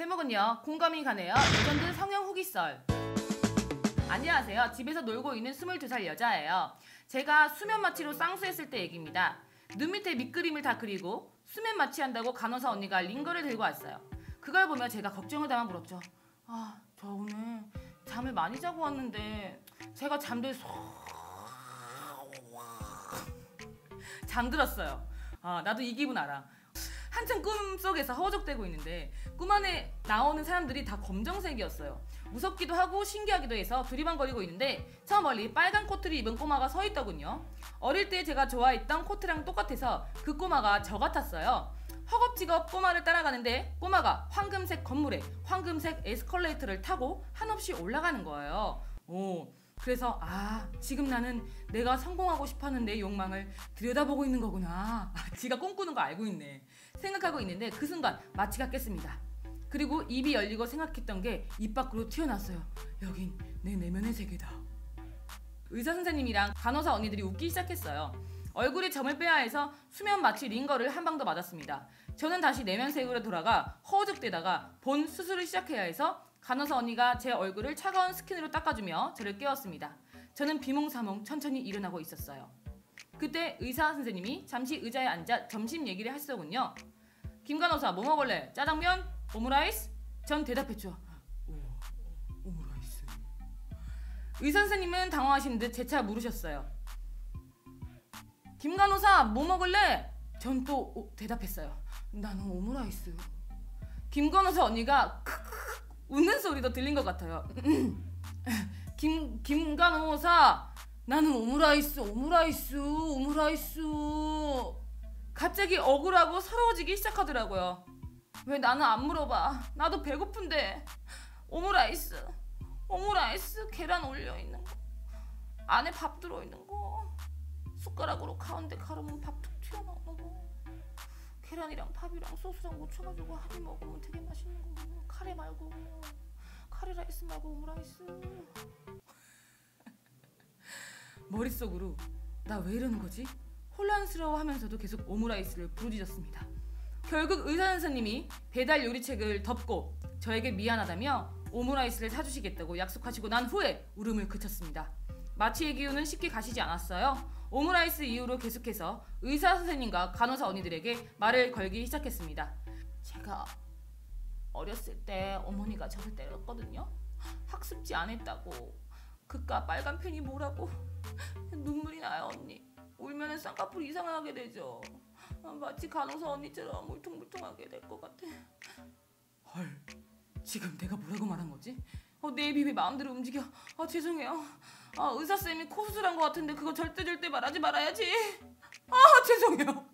제목은요. 공감이 가네요. 레전드 성형 후기썰. 안녕하세요. 집에서 놀고 있는 22살 여자예요. 제가 수면 마취로 쌍수했을 때 얘기입니다. 눈 밑에 밑그림을 다 그리고 수면 마취한다고 간호사 언니가 링거를 들고 왔어요. 그걸 보며 제가 걱정을 담아 물었죠. 아, 저 오늘 잠을 많이 자고 왔는데 제가 잠들 소... 잠들었어요. 아, 나도 이 기분 알아. 한참 꿈속에서 허우적대고 있는데 꿈 안에 나오는 사람들이 다 검정색이었어요. 무섭기도 하고 신기하기도 해서 두리번거리고 있는데 저 멀리 빨간 코트를 입은 꼬마가 서 있더군요. 어릴 때 제가 좋아했던 코트랑 똑같아서 그 꼬마가 저 같았어요. 허겁지겁 꼬마를 따라가는데 꼬마가 황금색 건물에 황금색 에스컬레이터를 타고 한없이 올라가는 거예요. 오, 그래서 아 지금 나는 내가 성공하고 싶어하는 내 욕망을 들여다보고 있는 거구나. 아, 지가 꿈꾸는 거 알고 있네. 생각하고 있는데 그 순간 마취가 깼습니다. 그리고 입이 열리고 생각했던 게 입 밖으로 튀어나왔어요. 여긴 내 내면의 세계다. 의사 선생님이랑 간호사 언니들이 웃기 시작했어요. 얼굴에 점을 빼야 해서 수면 마취 링거를 한 방 더 맞았습니다. 저는 다시 내면색으로 돌아가 허우적대다가 본 수술을 시작해야 해서 간호사 언니가 제 얼굴을 차가운 스킨으로 닦아주며 저를 깨웠습니다. 저는 비몽사몽 천천히 일어나고 있었어요. 그때 의사 선생님이 잠시 의자에 앉아 점심 얘기를 하시더군요. 김 간호사 뭐 먹을래? 짜장면? 오므라이스? 전 대답했죠. 오, 오므라이스. 의사 선생님은 당황하신 듯 재차 물으셨어요. 김 간호사 뭐 먹을래? 전 또 대답했어요. 나는 오므라이스. 김 간호사 언니가 크크 웃는 소리도 들린 것 같아요. 김, 김 간호사 나는 오므라이스 오므라이스 오므라이스 갑자기 억울하고 서러워지기 시작하더라고요. 왜 나는 안 물어봐? 나도 배고픈데 오므라이스 오므라이스 계란 올려 있는 거 안에 밥 들어 있는 거 숟가락으로 가운데 가르면 밥 툭 튀어나오는 거 계란이랑 밥이랑 소스랑 묻혀가지고 한입 먹으면 되게 맛있는 거 카레 말고 카레 라이스 말고 오므라이스 머릿속으로 나 왜 이러는 거지? 혼란스러워하면서도 계속 오므라이스를 부르짖었습니다. 결국 의사 선생님이 배달 요리책을 덮고 저에게 미안하다며 오므라이스를 사주시겠다고 약속하시고 난 후에 울음을 그쳤습니다. 마취의 기운은 쉽게 가시지 않았어요. 오므라이스 이후로 계속해서 의사 선생님과 간호사 언니들에게 말을 걸기 시작했습니다. 제가 어렸을 때 어머니가 저를 때렸거든요. 학습지 안 했다고. 그깟 빨간 펜이 뭐라고. 눈물이 나요 언니. 울면은 쌍꺼풀 이상하게 되죠. 마치 간호사 언니처럼 물퉁물퉁하게 될 것 같아. 헐, 지금 내가 뭐라고 말한 거지? 어, 내 입이 왜 마음대로 움직여? 아 죄송해요. 아 의사 쌤이 코 수술한 것 같은데 그거 절대 절대 말하지 말아야지. 아 죄송해요.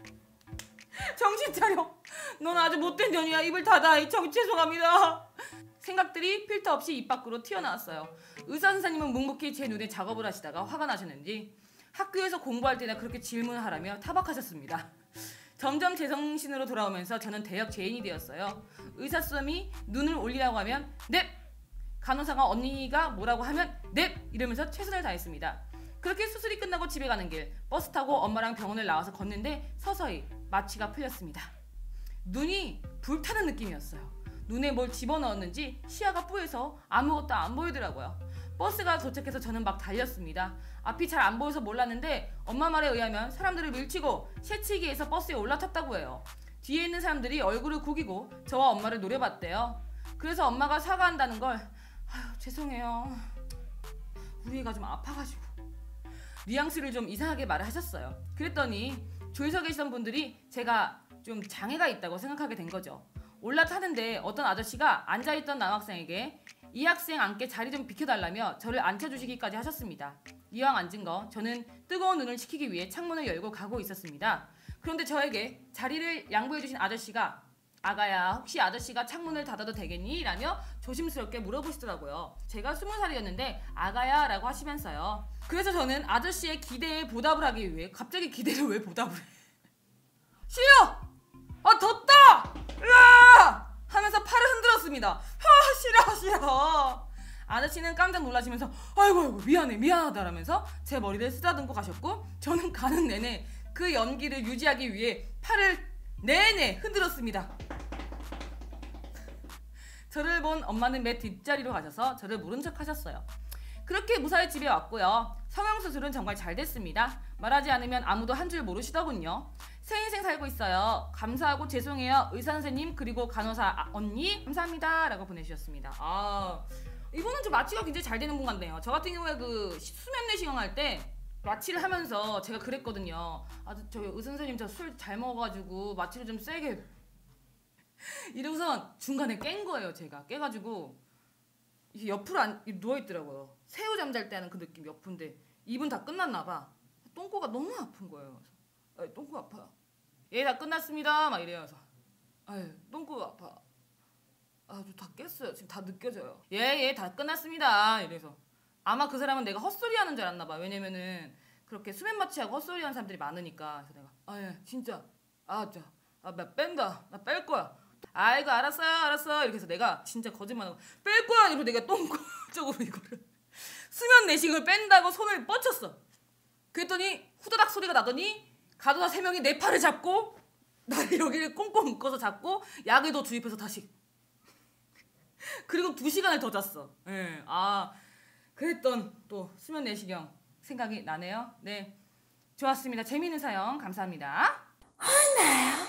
정신 차려. 넌 아주 못된 년이야. 입을 닫아. 정 죄송합니다. 생각들이 필터 없이 입 밖으로 튀어나왔어요. 의사 선생님은 묵묵히 제 눈에 작업을 하시다가 화가 나셨는지 학교에서 공부할 때나 그렇게 질문하라며 타박하셨습니다. 점점 제 정신으로 돌아오면서 저는 대역 죄인이 되었어요. 의사 쌤이 눈을 올리라고 하면 넵! 간호사가 언니가 뭐라고 하면 넵! 이러면서 최선을 다했습니다. 그렇게 수술이 끝나고 집에 가는 길 버스 타고 엄마랑 병원을 나와서 걷는데 서서히 마취가 풀렸습니다. 눈이 불타는 느낌이었어요. 눈에 뭘 집어넣었는지 시야가 뿌여서 아무것도 안 보이더라고요. 버스가 도착해서 저는 막 달렸습니다. 앞이 잘 안 보여서 몰랐는데 엄마 말에 의하면 사람들을 밀치고 새치기해서 버스에 올라탔다고 해요. 뒤에 있는 사람들이 얼굴을 구기고 저와 엄마를 노려봤대요. 그래서 엄마가 사과한다는 걸 아휴 죄송해요. 우리 애가 좀 아파가지고 뉘앙스를 좀 이상하게 말을 하셨어요. 그랬더니 줄서 계시던 분들이 제가 좀 장애가 있다고 생각하게 된 거죠. 올라타는데 어떤 아저씨가 앉아있던 남학생에게 이 학생 앉게 자리 좀 비켜달라며 저를 앉혀주시기까지 하셨습니다. 이왕 앉은 거 저는 뜨거운 눈을 식히기 위해 창문을 열고 가고 있었습니다. 그런데 저에게 자리를 양보해주신 아저씨가 아가야 혹시 아저씨가 창문을 닫아도 되겠니? 라며 조심스럽게 물어보시더라고요. 제가 스무 살이었는데 아가야 라고 하시면서요. 그래서 저는 아저씨의 기대에 보답을 하기 위해 갑자기 기대를 왜 보답을 해? 싫어! 아 덥다! 으아! 하면서 팔을 흔들었습니다. 아 싫어 싫어. 아저씨는 깜짝 놀라시면서 아이고 아이고 미안해 미안하다라면서 제 머리를 쓰다듬고 가셨고 저는 가는 내내 그 연기를 유지하기 위해 팔을 내내 흔들었습니다. 저를 본 엄마는 매 뒷자리로 가셔서 저를 모른 척 하셨어요. 그렇게 무사히 집에 왔고요. 성형수술은 정말 잘 됐습니다. 말하지 않으면 아무도 한 줄 모르시더군요. 새 인생 살고 있어요. 감사하고 죄송해요. 의사 선생님 그리고 간호사 아, 언니 감사합니다. 라고 보내주셨습니다. 아 이거는 좀 마취가 굉장히 잘 되는 분 같네요. 저 같은 경우에 그 수면 내시경 할 때 마취를 하면서 제가 그랬거든요. 아, 저 의사 선생님 저 술 잘 먹어가지고 마취를 좀 세게 이러고선 중간에 깬 거예요. 제가 깨가지고 옆으로 안 누워 있더라고요. 새우 잠잘 때 하는 그 느낌 옆인데 입은 다 끝났나 봐. 똥꼬가 너무 아픈 거예요. 그래서, 아, 똥꼬 아파요. 예, 다 끝났습니다. 막 이래요. 그래서 아유, 똥꼬 아파. 아, 저다 깼어요. 지금 다 느껴져요. 예, 예, 다 끝났습니다. 이래서 아마 그 사람은 내가 헛소리 하는 줄 알았나 봐. 왜냐면은 그렇게 수면 마취하고 헛소리 하는 사람들이 많으니까. 그래서 내가 아, 예, 진짜. 아, 자. 아, 나 뺀다. 나 뺄 거야. 아이고, 알았어요. 알았어. 이렇게 해서 내가 진짜 거짓말하고 뺄 거야. 이러고 내가 똥꼬 쪽으로 이거를 수면 내식을 뺀다고 손을 뻗쳤어. 그랬더니 후다닥 소리가 나더니 가도사 세 명이 내 팔을 잡고 나를 여기를 꽁꽁 묶어서 잡고 약을 더 주입해서 다시 그리고 두 시간을 더 잤어. 예. 아 그랬던 또 수면 내시경 생각이 나네요. 네. 좋았습니다. 재미있는 사연 감사합니다. 혼나요?